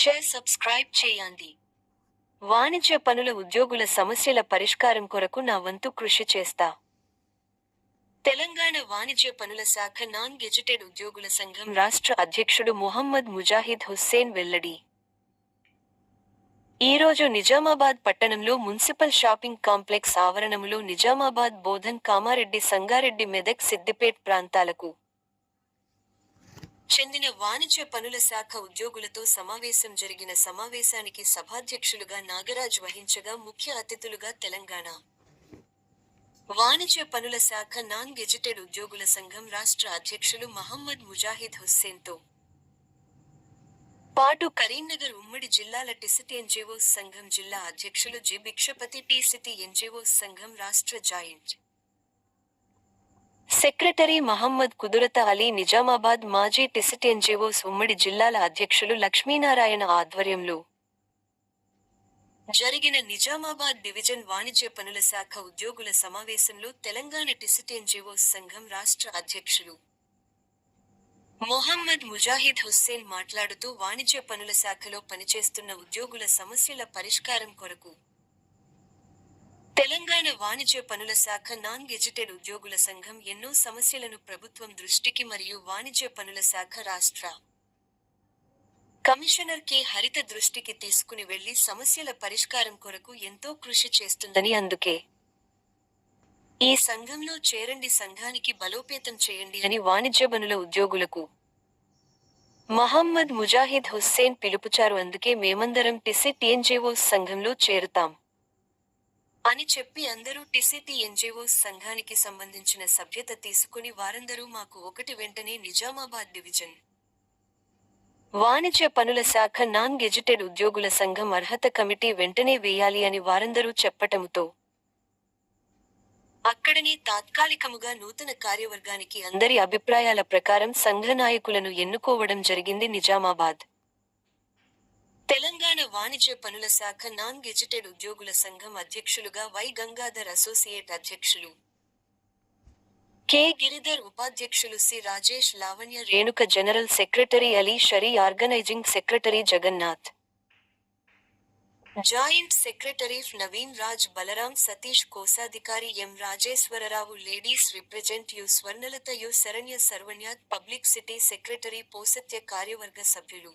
Share subscribe చేయండి. వాణిజ్య పనుల ఉద్యోగుల సమస్యల పరిష్కారం కొరకు నా వంతు కృషి చేస్తా. తెలంగాణ వాణిజ్య పనుల శాఖ నాన్ గెజిటెడ్ ఉద్యోగుల సంఘం రాష్ట్ర అధ్యక్షుడు ముహమ్మద్ ముజాహిద్ హుస్సేన్ వెల్లడి. ఈరోజు నిజామాబాద్ పట్టణంలో మున్సిపల్ షాపింగ్ కాంప్లెక్స్ ఆవరణములో నిజామాబాద్ బోధన్ కామారెడ్డి సంగారెడ్డి మెదక్ సిద్దిపేట్ ప్రాంతాలకు చెందిన వాణిజ్య పనుల శాఖ ఉద్యోగులతో సమావేశం జరిగిన సమావేశానికి సభాధ్యక్షులుగా నాగరాజ్ వహించగా ముఖ్య అతిథులుగా తెలంగాణ. వాణిజ్య పనుల శాఖ నాన్ గెజిటెడ్ ఉద్యోగుల సంఘం రాష్ట్ర అధ్యక్షులు మహమ్మద్ ముజాహిద్ హుస్సేన్తో. పాటు కరీంనగర్ ఉమ్మడి జిల్లాల టిసిటి ఎన్జీఓ సంఘం జిల్లా అధ్యక్షులు G Bhikshapathi T C T N G O సంఘం రాష్ట్ర జాయింట్. సెక్రటరీ మహమ్మద్ కుదురత అలీ నిజామాబాద్ మాజీ టిసిట్ ఎన్జీఓస్ ఉమ్మడి జిల్లాల అధ్యక్షులు లక్ష్మీనారాయణ ఆధ్వర్యంలో జరిగిన నిజామాబాద్ డివిజన్ వాణిజ్య పనుల శాఖ ఉద్యోగుల సమావేశంలో తెలంగాణ టిసిట్ ఎన్జీఓస్ సంఘం రాష్ట్ర అధ్యక్షులు మొహమ్మద్ ముజాహిద్ హుస్సేన్ మాట్లాడుతూ వాణిజ్య పనుల శాఖలో పనిచేస్తున్న ఉద్యోగుల సమస్యల పరిష్కారం కొరకు తెలంగాణ వాణిజ్య పనుల శాఖ నాన్ గెజిటెడ్ ఉద్యోగుల సంఘం ఎన్నో సమస్యలను ప్రభుత్వం దృష్టికి మరియు వాణిజ్య పనుల శాఖ రాష్ట్ర కమిషనర్కి. హరిత దృష్టికి తీసుకుని వెళ్ళి సమస్యల పరిష్కారం కొరకు ఎంతో కృషి చేస్తుందని అందుకే. ఈ సంఘంలో చేరండి సంఘానికి బలోపేతం చేయండి అని వాణిజ్య పనుల ఉద్యోగులకు మహమ్మద్ ముజాహిద్ హుస్సేన్ పిలుపుచారు. అందుకే మేమందరం పిసి టీఎన్జీఓస్ సంఘంలో చేరుతాం. అని చెప్పి అందరూ టిసిటి ఎన్జిఓస్ సంఘానికి సంబంధించిన సభ్యత తీసుకుని వారందరూ మాకు ఒకటి వెంటనే నిజామాబాద్ డివిజన్ వాణిజ్య పనుల శాఖ నాన్ గెజిటెడ్ ఉద్యోగుల సంఘం అర్హత కమిటీ వెంటనే వేయాలి అని వారందరూ చెప్పటంతో అక్కడనే తాత్కాలికముగా నూతన కార్యవర్గానికి అందరి అభిప్రాయాల ప్రకారం సంఘ నాయకులను ఎన్నుకోవడం జరిగింది నిజామాబాద్. తెలంగాణ వాణిజ్య పనుల శాఖ నాన్ గెజిటెడ్ ఉద్యోగుల సంఘం అధ్యక్షులుగా వై గంగాధర్ అసోసియేట్ అధ్యక్షులు. కె. గిరిధర్ ఉపాధ్యక్షులు C. Rajesh Lavanya Renuka general secretary Ali Shari organising secretary Jagannath. Joint secretary Naveen Raj Balaram Satish కోశాధికారి M. Rajeswararao ladies represent U. Swarnalatha U. Saranya సర్వణ్యాత్ public city secretary పోసత్య కార్యవర్గ సభ్యులు.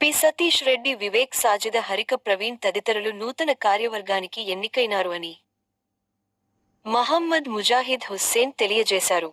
P. Satish Reddy Vivek Sajida Harika Praveen తదితరులు నూతన కార్యవర్గానికి ఎన్నికైనారు అని మహమ్మద్ ముజాహిద్ హుస్సేన్ తెలియజేశారు.